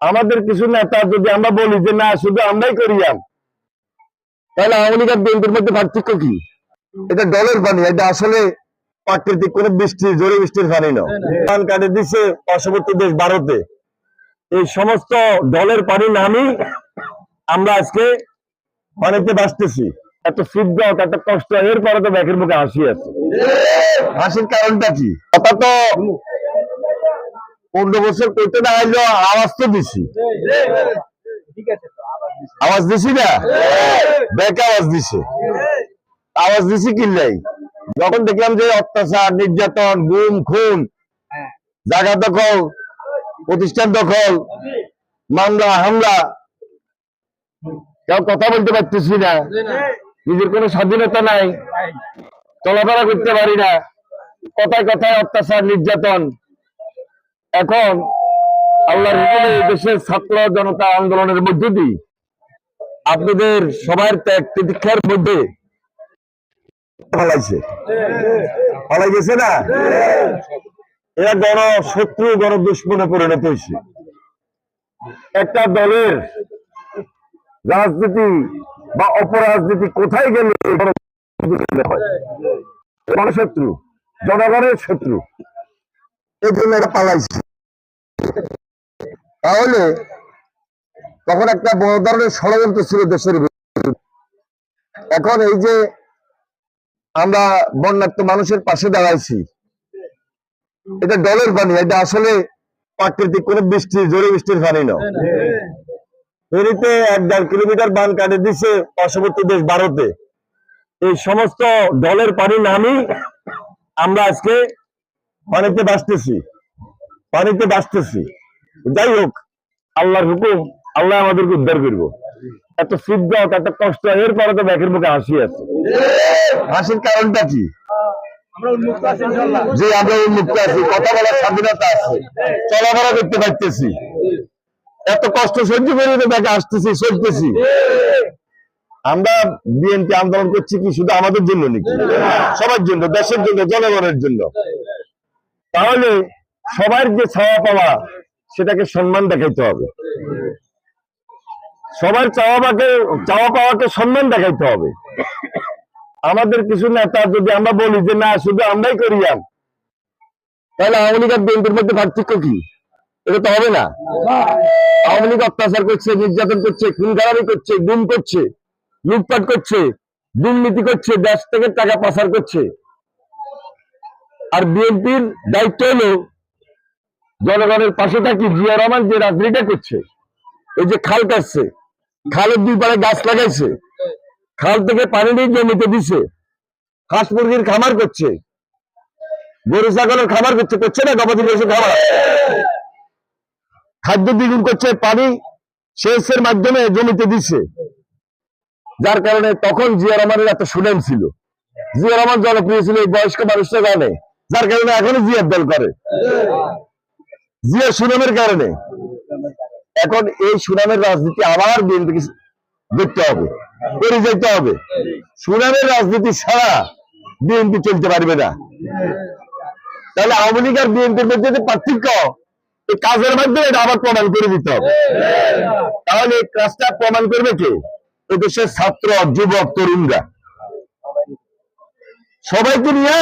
আমাদের কিছু নেতা যদি আমরা বলি যে না শুধু আমরাই করিয়াম তাহলে আওয়ামী লীগ আর বিএনপির মধ্যে পার্থক্য কি? এটা দলের পানি এটা আসলে প্রাকৃতিক কোন বৃষ্টি জোরে বৃষ্টির পানি না। ধান কাটে দিছে পার্শ্ববর্তী দেশ ভারতে। এই সমস্ত দলের পানি নামি আমরা আজকে পানিতে বাঁচতেছি। এত সিদ্ধ এত কষ্ট এরপরে তো ব্যাকের মুখে হাসি আছে। হাসির কারণটা কি? কথা তো পনেরো করতে না আইলো আওয়াজ তো দিছি। আওয়াজ দিছি না? ব্যাক আওয়াজ দিছে। আওয়াজ দিছি কিনলাই যখন দেখলাম যে অত্যাচার, নির্যাতন, গুম, খুন, জায়গা দখল, প্রতিষ্ঠান দখল, মামলা, হামলা, কেউ কথা বলতে পারতেছি না। নিজের কোনো স্বাধীনতা নাই। চলাফেরা করতে পারি না। কথায় কথায় অত্যাচার, নির্যাতন এখন আল্লাহর দেশের ছাত্র জনতা আন্দোলনের মধ্য দিয়ে আপনাদের সবার ত্যাগ প্রতীক্ষার মধ্যে পালাই গেছে না? এরা গণ শত্রু, গণ দুশ্মনে পরিণত হয়েছে। একটা দলের রাজনীতি বা অপরাজনীতি কোথায় গেলে হয়। গণশত্রু, জনগণের শত্রু এই জন্য এটা পালাইছে। তাহলে তখন একটা বড় ধরনের ষড়যন্ত্র ছিল দেশের এখন এই যে আমরা বন্যার্থ মানুষের পাশে দাঁড়াইছি, এটা দলের পানি, এটা আসলে প্রাকৃতিক কোন বৃষ্টি, জোরে বৃষ্টির পানি না। ফেরিতে এক দেড় কিলোমিটার বান কাটে দিছে পার্শ্ববর্তী দেশ ভারতে। এই সমস্ত দলের পানি নামি আমরা আজকে পানিতে বাঁচতেছি পানিতে বাঁচতেছি যাই হোক আল্লাহর হুকুম আল্লাহ আমাদেরকে উদ্ধার করব। এত সিদ্ধ এত কষ্ট এরপরে তো ব্যাকের মুখে হাসি আছে। হাসির কারণটা কি? যে আমরা উন্মুক্ত আছি কথা বলার স্বাধীনতা আছে চলাফেরা করতে পারতেছি। এত কষ্ট সহ্য করে তো ব্যাকে আসতেছি চলতেছি আমরা বিএনপি আন্দোলন করছি কি শুধু আমাদের জন্য নাকি? সবার জন্য দেশের জন্য জনগণের জন্য। তাহলে সবার যে ছাওয়া পাওয়া সেটাকে সম্মান দেখাইতে হবে। সবার চাওয়া পাকে, চাওয়া পাওয়াকে সম্মান দেখাইতে হবে। আমাদের কিছু নেতা যদি আমরা বলি যে, না, শুধু আমরাই করিয়াম তাহলে আওয়ামী লীগ আর বিএনপির মধ্যে পার্থক্য কি? এটা তো হবে না। আওয়ামী লীগ অত্যাচার করছে, নির্যাতন করছে খুন খারাপি করছে, গুম করছে, লুটপাট করছে, দুর্নীতি করছে, দেশ থেকে টাকা পাচার করছে। আর বিএনপির দায়িত্ব হলো জনগণের পাশে থাকি জিয়া রহমান যে রাজনীতিটা করছে, এই যে খাল কাটছে, খালের দুই পাড়ে গাছ লাগাইছে, খাল থেকে পানি নিয়ে জমিতে দিছে হাঁস মুরগির খামার করছে, গরু ছাগলের খামার করছে করছে না গবাদি পশু খামার? খাদ্য দ্বিগুণ করছে, পানি সেচের মাধ্যমে জমিতে দিচ্ছে যার কারণে তখন জিয়া রহমানের এত সুনাম ছিল। জিয়া রহমান জনপ্রিয় ছিল, এই বয়স্ক মানুষের কারণে যার কারণে এখনও জিয়ার দল করে। জিয়া সুনামের কারণে। এখন এই সুনামের রাজনীতি আবার বিএনপিকে দেখতে হবে করে যেতে হবে। সুনামের রাজনীতি ছাড়া বিএনপি চলতে পারবে না। তাহলে আওয়ামী লীগ আর বিএনপির মধ্যে যে পার্থক্য এই কাজের মাধ্যমে এটা আবার প্রমাণ করে দিতে হবে। তাহলে এই কাজটা প্রমাণ করবে কে? এদেশের ছাত্র, যুবক, তরুণরা। সবাইকে নিয়ে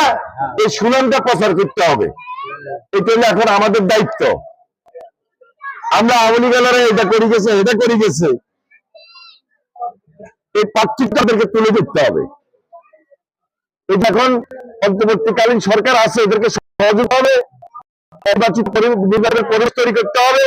এই সুনামটা প্রচার করতে হবে। এটা হলো এখন আমাদের দায়িত্ব। আমরা আওয়ামী লীগের এটা করে গেছে, এটা করে গেছে। এই পার্থক্য তাদেরকে তুলে ধরতে হবে। এটা এখন অন্তর্বর্তীকালীন সরকার আছে, এদেরকে সহযোগ হবে বিভাগের পরিবেশ তৈরি করতে হবে।